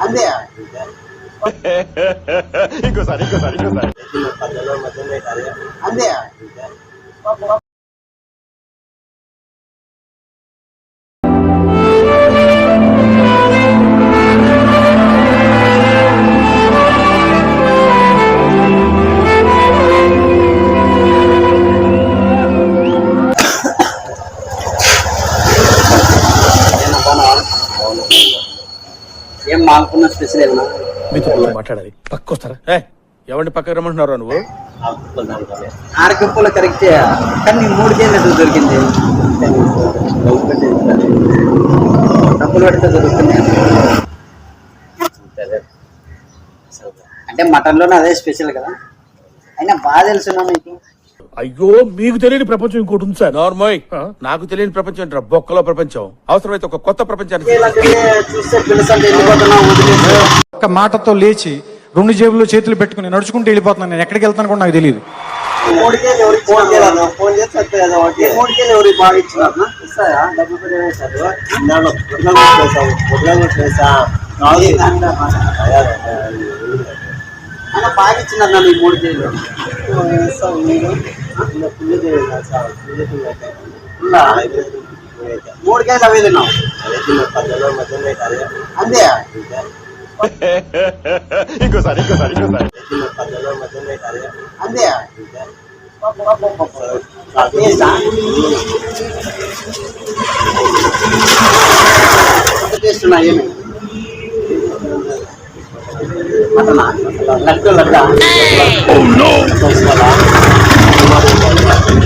అంతే. ఇంకోసారి ఇంకోసారి ఇంకోసారి. అంతే. ఏం మానుకున్న స్పెషల్ ఏమన్నా? మీతో మాట్లాడాలి. పక్క వస్తారా ఎవరిని పక్కకు రమ్మంటున్నారా నువ్వు? ఆపుకుందాం ఆరకెప్పుల కరెక్ట్. కానీ మూడు కేజీలు దొరికింది? డబ్బులు పెడితే దొరుకుతుంది అంటే మటన్లోనే అదే స్పెషల్ కదా? అయినా బాగా తెలుసున్నా మీకు అయ్యో మీకు తెలియని ప్రపంచం ఇంకోటి ఉంది సార్. నార్మల్ నాకు తెలియని ప్రపంచం ఏంట్రా? బొక్కలో ప్రపంచం. అవసరమైతే ఒక కొత్త ప్రపంచాన్ని వదిలేసి? ఒక్క మాటతో లేచి రెండు జేబుల్లో చేతులు పెట్టుకుని నడుచుకుంటూ వెళ్ళిపోతున్నాను నేను. ఎక్కడికి వెళ్తాను కూడా నాకు తెలియదు ఎవరికి బాగా ఇచ్చినారు ఇస్తాయా? డబ్బులు కూడా వేశారు దాంట్లో గుడ్ల కొట్టేసాం గుడ్ల కొట్టేసా కాదు అయినా బాగా ఇచ్చినారు నా ఈ మూడు కేజీలు వేస్తాం మీరు పుల్లి చేయాలి సార్ పుల్లి ఉందా? మూడు కేజీలు అవి తిన్నావు పదలో మొత్తం పెట్టాలి అంతే ఇంకోసారి ఇంకోసారి ఇంకోసారి పదలో మొత్తం పెట్టాలి అంతే టేస్ట్ ఉన్నాయి ఏమి మటనా లడ్డు లడ్డా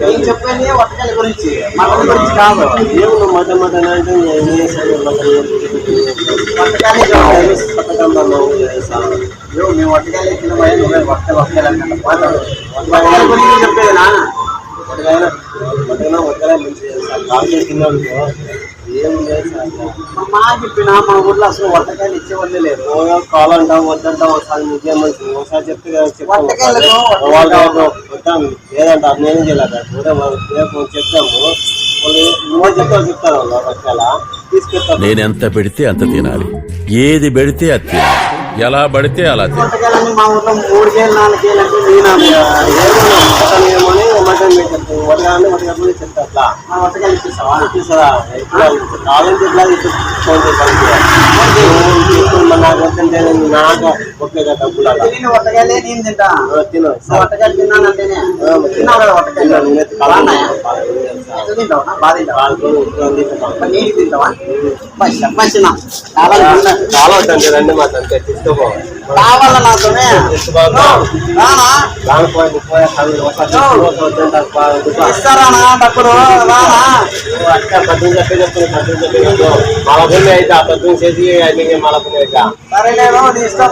నేను చెప్పేది వంటకాల గురించి మటన్ గురించి కాదు. ఏమన్నా మటన్ మటన్ అంటే ఏమో మేము వంటకాలే తినమని నువ్వే వంటకాలు వంటకాలు వంటకాల గురించి చెప్పేదినా ఒకవేళ మటన్ ఒకవేళ మంచి చేస్తాను కాల్ తిన్నాను ఏం లేదు సార్ మా చెప్పిన మా ఊర్లో అసలు వంటకాయలు ఇచ్చేవాళ్ళే లేరు. ఓ కావాలంటాం వద్దంటాం ఒకసారి నిజం మంచి ఒకసారి చెప్తే కదా వంటకాయలకు చెప్పాము వాళ్ళు వద్దాం లేదంటారు నేనేం చేయలేదు కూడా రేపు చెప్తాము. నువ్వు చెప్తావు ఒకవేళ. తీసుకెళ్తాను. నేనెంత పెడితే అంత తినాలి. ఏది పెడితే అది తినాలి. ఎలా పడితే అలా తినాలి. మా ఊర్లో మూడు కేలు నాలుగు కేలు అంటే నేను మటన్ చెప్తాను. వడగానే వడగా చెప్తా అట్లా. ఫోన్ చేస్తాను వద్దంటే నాకు ఒకే డబ్బులు తెలియని వంటకాయలే నేను తింటా. తిను. నువ్వు వంటకాయలు తిన్నానంటేనే తిన్నావు కదా వంటకాయలు బాగున్నాయా? ఎట్లా తింటావు? బాగా తింటావా? మరి నీకు తింటావా? పసి పసిన కావాలన్నా చాలా వద్దండి రండి మాట అంతే. తీసుకోపో. కావాల నాతోనే. రానా దానిపోయి పోయే సమయం ఒకసారి ఇస్తారానా డబ్బులు రానా అక్క పద్దెనిమిది చెప్పి చెప్తుంది పద్దెనిమిది చెప్పి చెప్తాం మళ్ళా భూమి అయితే ఆ పద్దెనిమిది చేసి అన్ని మళ్ళా భూమి అయితే సరే నేను నీ ఇష్టం